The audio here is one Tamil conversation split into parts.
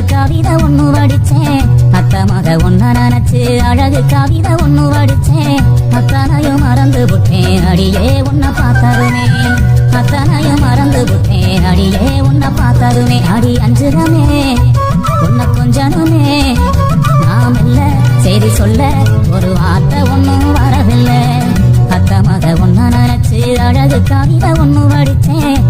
அழகு கவிதை ஒண்ணு வடிச்சேன். அத்த மக ஒன்ன நினைச்சு அழகு கவிதை ஒண்ணு வடிச்சேன். அத்தனையும் மறந்து விட்டேன் அடியே உன்னை பார்த்ததுமே அத்தனையும் மறந்து விட்டேன் அடியே உன்னை பார்த்ததுமே அடி அஞ்சுதமே உன்னை கொஞ்சனுமே நாம் இல்ல செய்தி சொல்ல ஒரு வார்த்தை ஒண்ணும் வரவில்லை. அத்த மக ஒன்ன நினைச்சு அழகு கவிதை ஒண்ணு வடிச்சேன்.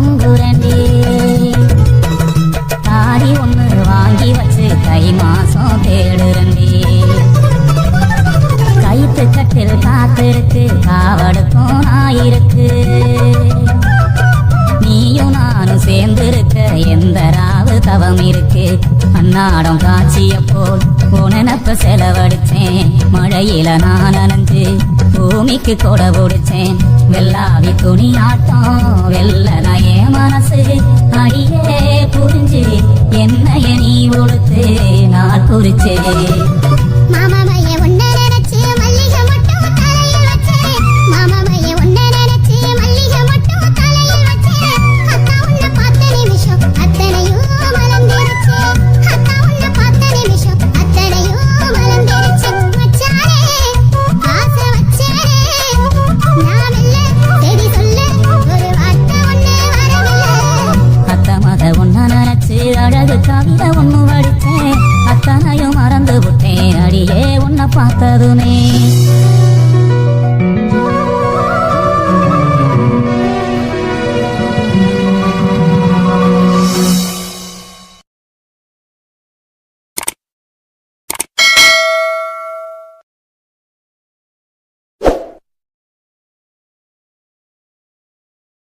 தடகீரா தொங்குரண்டி தாடி ஒண்ணு வாங்கி வச்சு கை மாசம் தேடுறண்டி கைத்து கட்டில் காத்திருக்கு காவடுக்கும் ஆயிருக்கு. நீயும் நானும் சேர்ந்திருக்க எந்த ராவு தவம் இருக்கு? அன்னாடம் காட்சிய போல் உனப்ப செலவழிச்சேன் மழையில நான் நனைஞ்சு பூமிக்கு கொடை பிடிச்சேன். வெள்ளாவி துணி ஆட்டம் வெள்ளன என்